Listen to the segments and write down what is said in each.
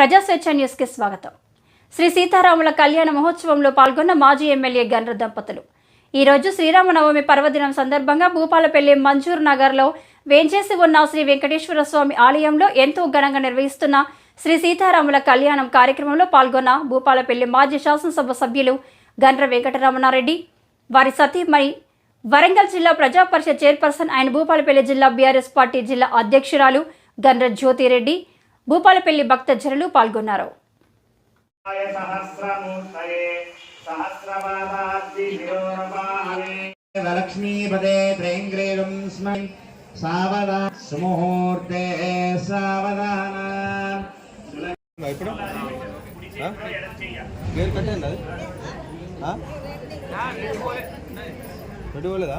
ప్రజాస్వేచ్ఛ న్యూస్కి స్వాగతం. శ్రీ సీతారాముల కళ్యాణ మహోత్సవంలో పాల్గొన్న మాజీ ఎమ్మెల్యే గన్ర దంపతులు. ఈరోజు శ్రీరామనవమి పర్వదినం సందర్భంగా భూపాలపల్లి మంజూర్ నగర్లో వేంచేసి ఉన్న శ్రీ వెంకటేశ్వర స్వామి ఆలయంలో ఎంతో ఘనంగా నిర్వహిస్తున్న శ్రీ సీతారాముల కళ్యాణం కార్యక్రమంలో పాల్గొన్న భూపాలపల్లి మాజీ శాసనసభ సభ్యులు గండ్ర వెంకటరమణారెడ్డి వారి సతీమణి వరంగల్ జిల్లా ప్రజా పరిషత్ చైర్పర్సన్ ఆయన భూపాలపల్లి జిల్లా బీఆర్ఎస్ పార్టీ జిల్లా అధ్యక్షురాలు గండ్ర జ్యోతిరెడ్డి భూపాలపల్లి భక్తజనులు పాల్గొన్నారు. లక్ష్మీపదే స్మై సావదా సుముహూర్తే సావధాన. ఇప్పుడు క్లియర్ కట్ అయింది అది పెట్టుకోలేదా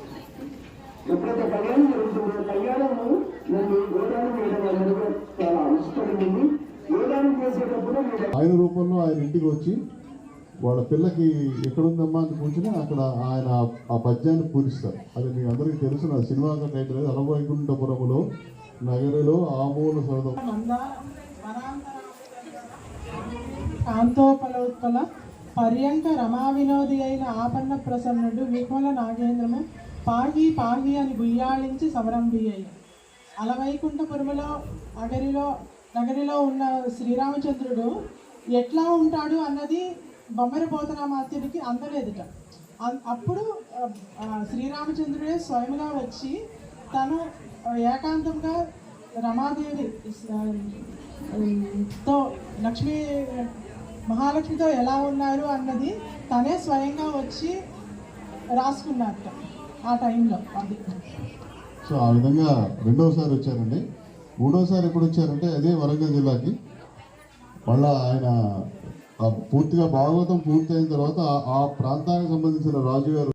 ఎప్పుడైతే కళ్యాణం జరుగుతుందో కళ్యాణము నన్ను గోదానం చేయడం అనేది చాలా ఇష్టపడింది గోదానం చేసేటప్పుడు ఆయన రూపంలో ఆయన ఇంటికి వచ్చి వాళ్ళ పిల్లకి ఎక్కడుందమ్మా అని కూర్చుని అక్కడ ఆయన ఆ పద్యాన్ని పూరిస్తారు అది మీ అందరికీ తెలుసు నా సినిమా టైటిల్ అది అలవైకుంఠపురములో నగరిలో ఆమూల కాంతోపలోత్పల పర్యంక రమా వినోది అయిన ఆపన్న ప్రసన్నుడు విమల నాగేంద్రము పాగి పాగి అని గుయ్యాళించి సమరంభియ్య అలవైకుంఠపురములో అగరిలో నగరిలో ఉన్న శ్రీరామచంద్రుడు ఎట్లా ఉంటాడు అన్నది బొమ్మరిపోతనామాత్యుడికి అందలేదుట. అన్- అప్పుడు శ్రీరామచంద్రుడే స్వయంగా వచ్చి తను ఏకాంతంగా రమాదేవి తో లక్ష్మీ మహాలక్ష్మితో ఎలా ఉన్నారు అన్నది తనే స్వయంగా వచ్చి రాసుకున్నట్ట ఆ టైంలో అది. సో ఆ విధంగా రెండవసారి వచ్చారండి. మూడోసారి ఎప్పుడు వచ్చారంటే అదే వరంగల్ జిల్లాకి. మళ్ళా ఆయన పూర్తిగా భాగవతం పూర్తయిన తర్వాత ఆ- ఆ ప్రాంతానికి సంబంధించిన రాజుగారు